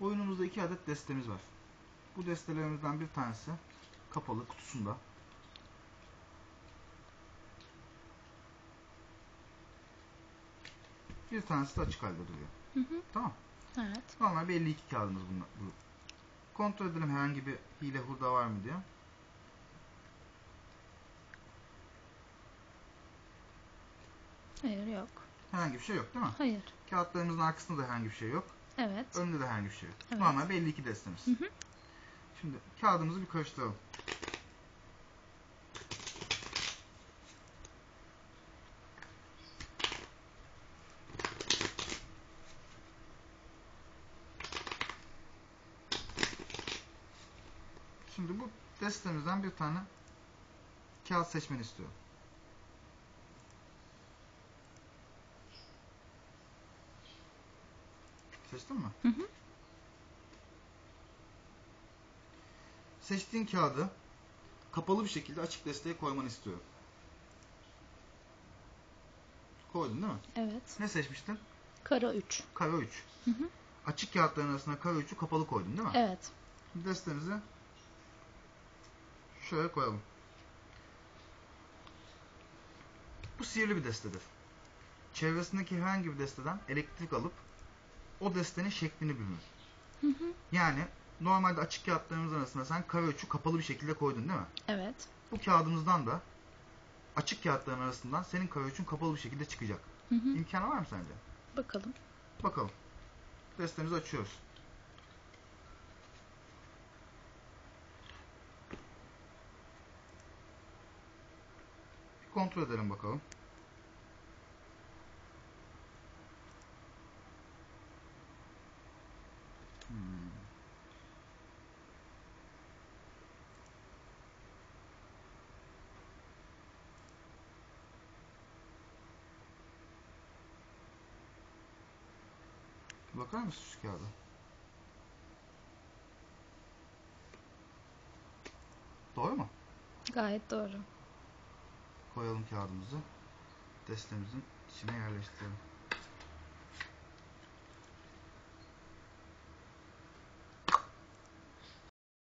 Oyunumuzda iki adet destemiz var. Bu destelerimizden bir tanesi kapalı kutusunda. Bir tanesi de açık halde duruyor. Hı hı. Tamam. Evet. Normal bir 52 kağıdımız bunlar, bu. Kontrol edelim herhangi bir hile hurda var mı diye. Hayır yok. Herhangi bir şey yok değil mi? Hayır. Kağıtlarımızın arkasında da herhangi bir şey yok. Evet. Önünde de herhangi bir şey yok. Evet. Normal bir 52 destemiz. Hı hı. Şimdi kağıdımızı bir karıştıralım. Şimdi bu destemizden bir tane kağıt seçmeni istiyorum. Seçtin mi? Hı hı. Seçtiğin kağıdı kapalı bir şekilde açık desteye koymanı istiyorum. Koydun değil mi? Evet. Ne seçmiştin? Kara 3. Kare 3. Hı hı. Açık kağıtların arasına kare 3'ü kapalı koydun değil mi? Evet. Şimdi destemizi şöyle koyalım. Bu sihirli bir destedir. Çevresindeki herhangi bir desteden elektrik alıp o destenin şeklini bürünür. Hı hı. Yani normalde açık kağıtlarımız arasında sen kare 3'ü kapalı bir şekilde koydun değil mi? Evet. Bu kağıdımızdan da açık kağıtların arasından senin kare 3'ün kapalı bir şekilde çıkacak. Hı hı. İmkanı var mı sence? Bakalım. Bakalım. Destemizi açıyoruz. Bir kontrol edelim bakalım. Bakar mısın şu kağıda? Doğru mu? Gayet doğru. Koyalım kağıdımızı. Destemizin içine yerleştirelim.